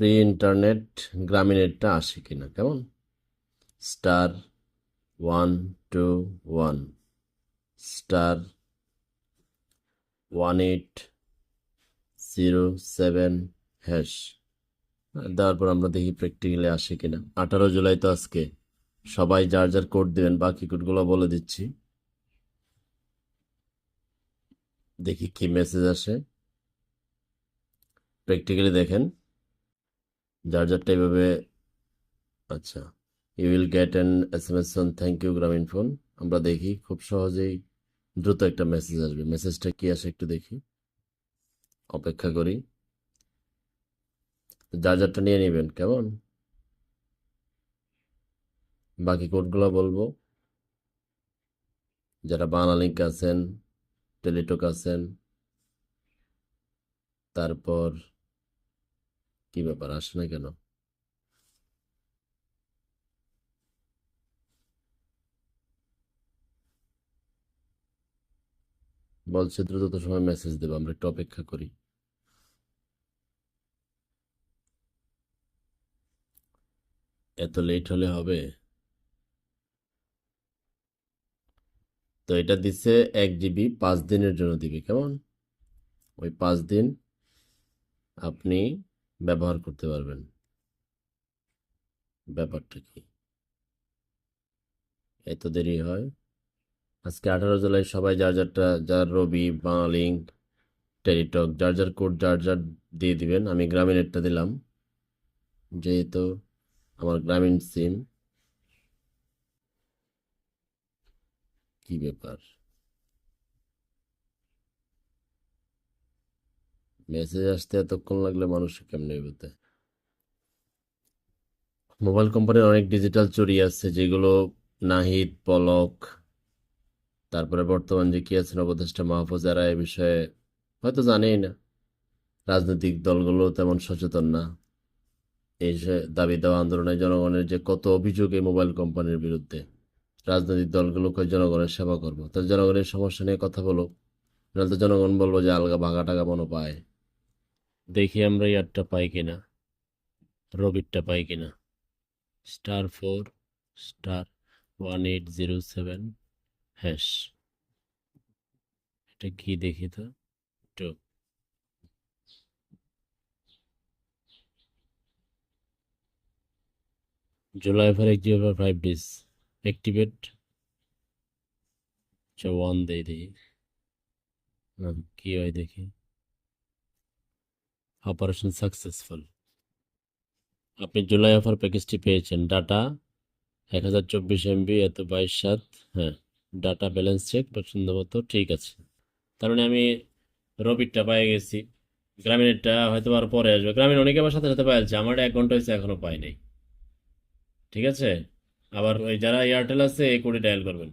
Free internet গ্রামীণেরটা আসে কিনা, কেমন? Star one two one, star one eight zero seven hash. দেওয়ার পর আমরা দেখি প্র্যাকটিক্যালি আসে কিনা। আঠারো জুলাই তো আজকে। সবাই যার যার কোড দেবেন, বাকি কোডগুলো বলে দিচ্ছি। দেখি কি মেসেজ আসে। প্র্যাকটিক্যালি দেখেন। যার যারটা এইভাবে আচ্ছা you will get an S M S on thank you Grameenphone আমরা দেখি, খুব সহজেই দ্রুত একটা মেসেজ আসবে। মেসেজটা কি আসে একটু দেখি। অপেক্ষা করি। যার যারটা নিয়ে নেবেন, কেমন? বাকি কোডগুলো বলব। যারা বাংলালিঙ্ক আছেন টেলিটক আছেন, তারপর কি ব্যাপার? আসে না কেন? বলছে দ্রুত সময় মেসেজ দেবো, আমরা একটু অপেক্ষা করি। এত লেট হলে হবে? তো এটা দিচ্ছে এক জিবি পাঁচ দিনের জন্য দিবে, কেমন? ওই পাঁচ দিন আপনি ব্যবহার করতে পারবেন। ব্যাপারটা কি? এত দেরি হয়? আজকে আঠারো জুলাই, সবাই যার যারটা, যার রবি বাংলালিঙ্ক টেলিটক যার যার কোড, যার যার দিয়ে দিবেন, আমি গ্রামীণেরটা দিলাম। যেহেতু আমার গ্রামীণ সিম। কি ব্যাপার? মেসেজ আসতে এতক্ষণ লাগলে মানুষ কেমনে বুঝতে মোবাইল কোম্পানির অনেক ডিজিটাল চুরি আছে, যেগুলো নাহিদ, পলক, তারপরে বর্তমান যে কি আছেন উপদেষ্টা মাহফুজ, এরা এ বিষয়ে হয়তো জানেই না। রাজনৈতিক দলগুলো তেমন সচেতন না। এই দাবি দেওয়া আন্দোলনে জনগণের যে কত অভিযোগ এই মোবাইল কোম্পানির বিরুদ্ধে। রাজনৈতিক দলগুলোকে জনগণের সেবা করব? তো জনগণের সমস্যা নিয়ে কথা বলো নাহলে তো জনগণ বলব যে আলগা ভাগা টাকা মনে পায়। দেখি আমরা ইয়ারটা পাই কিনা, রবিরটা পাই কিনা। Star four, star one eight zero seven, hash. এটা কি দেখি তো? একটু জুলাই ফর এক জিরো ফাইভ ডেজ অ্যাক্টিভেট। আচ্ছা ওয়ান দেই। দেখি কি হয় দেখি। অপারেশন সাকসেসফুল আপনি জুলাই অফার প্যাকেজটি পেয়েছেন। ডাটা এক হাজার চব্বিশ এমবি এত বাইশ সাত হ্যাঁ ডাটা ব্যালেন্স চেক মতো ঠিক আছে। তার মানে আমি রবিরটা পেয়ে গেছি। গ্রামীণেরটা হয়তো আর পরে আসবে। গ্রামীণ অনেকে আমার সাথে সাথে পাইছে আমার এক ঘণ্টা হয়েছে এখনও পাই নাই। ঠিক আছে? আবার ওই যারা এয়ারটেল আছে, এই কোডে ডায়াল করবেন।